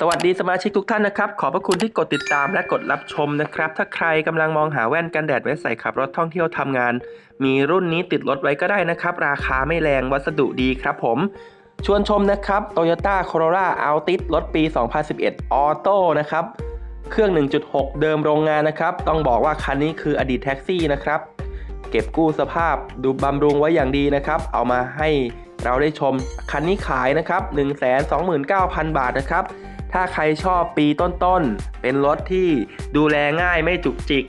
สวัสดีสมาชิกทุกท่านนะครับ ขอบพระคุณที่กดติดตามและกดรับชมนะครับ ถ้าใครกำลังมองหาแว่นกันแดดไว้ใส่ขับรถท่องเที่ยวทำงาน มีรุ่นนี้ติดรถไว้ก็ได้นะครับ ราคาไม่แรงวัสดุดีครับผม ชวนชมนะครับ Toyota Corolla Altis รถปี 2011ออโต้นะครับ เครื่อง 1.6 เดิมโรงงานนะครับ ต้องบอกว่าคันนี้คืออดีตแท็กซี่นะครับ เก็บกู้สภาพดูบำรุงไว้อย่างดีนะครับ เอามาให้เราได้ชม คันนี้ขายนะครับ 129,000 บาทนะครับ ถ้าใครชอบปีต้นๆ เป็นรถที่ดูแลง่ายไม่จุกจิก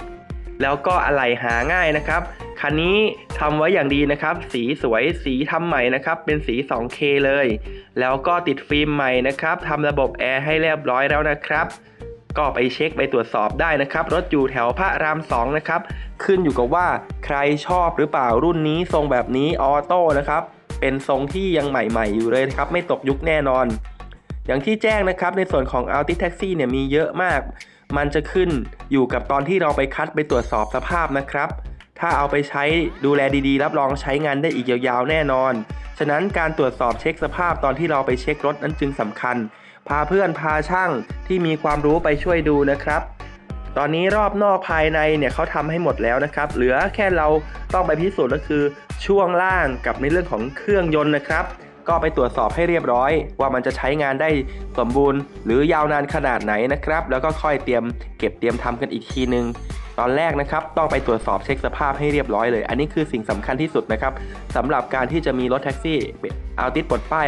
แล้วก็อะไหล่หาง่ายนะครับ คันนี้ทำไว้อย่างดีนะครับ สีสวยสีทำใหม่นะครับ เป็นสี 2K เลย แล้วก็ติดฟิล์มใหม่นะครับทำระบบแอร์ให้เรียบร้อยแล้วนะครับก็ไปเช็คไปตรวจสอบได้นะครับ รถอยู่แถวพระรามสองนะครับ ขึ้นอยู่กับว่าใครชอบหรือเปล่ารุ่นนี้ทรงแบบนี้ออโต้นะครับ เป็นทรงที่ยังใหม่ๆอยู่เลยนะครับ ไม่ตกยุคแน่นอน อย่างที่แจ้งนะครับในส่วนของ a l t i Taxi เนี่ยมีเยอะมาก มันจะขึ้นอยู่กับตอนที่เราไปคัดไปตรวจสอบสภาพนะครับ ถ้าเอาไปใช้ดูแลดีๆ รับรองใช้งานได้อีกยาวๆแน่นอน ฉะนั้นการตรวจสอบเช็คสภาพตอนที่เราไปเช็ครถนั้นจึงสำคัญ พาเพื่อนพาช่างที่มีความรู้ไปช่วยดูนะครับตอนนี้รอบนอกภายในเนี่ยเขาทำให้หมดแล้วนะครับ เหลือแค่เราต้องไปพิสูจน์ก็คือช่วงล่างกับในเรื่องของเครื่องยนต์นะครับ ก็ไปตรวจสอบให้เรียบร้อย ว่ามันจะใช้งานได้สมบูรณ์ หรือยาวนานขนาดไหนนะครับ แล้วก็ค่อยเตรียมเก็บเตรียมทำกันอีกทีนึง ตอนแรกนะครับต้องไปตรวจสอบเช็คสภาพให้เรียบร้อยเลย อันนี้คือสิ่งสำคัญที่สุดนะครับสำหรับการที่จะมีรถแท็กซี่เอาติดปลดป้าย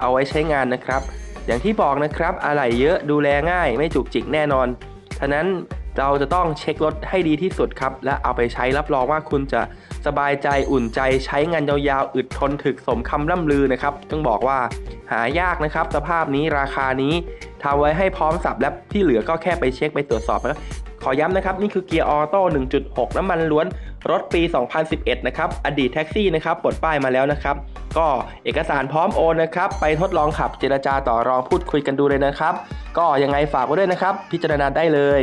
เอาไว้ใช้งานนะครับ อย่างที่บอกนะครับอะไหล่เยอะดูแลง่าย ไม่จุกจิกแน่นอนฉะนั้น เราจะต้องเช็ครถให้ดีที่สุดครับ และเอาไปใช้รับรองว่าคุณจะสบายใจอุ่นใจใช้งานยาวๆ อึดทนถึกสมคำล่ำลือนะครับ ต้องบอกว่าหายากนะครับ สภาพนี้ราคานี้ทำไว้ให้พร้อมสับและที่เหลือก็แค่ไปเช็คไปตรวจสอบนะขอย้ำนะครับ นี่คือเกียร์ออโต้ 1.6 น้ำมันล้วนรถปี 2011 นะครับ อดีตแท็กซี่นะครับปลดป้ายมาแล้วนะครับ ก็เอกสารพร้อมโอนนะครับ ไปทดลองขับเจรจาต่อรองพูดคุยกันดูเลยนะครับ ก็ยังไงฝากไว้ด้วยนะครับ พิจารณาได้เลย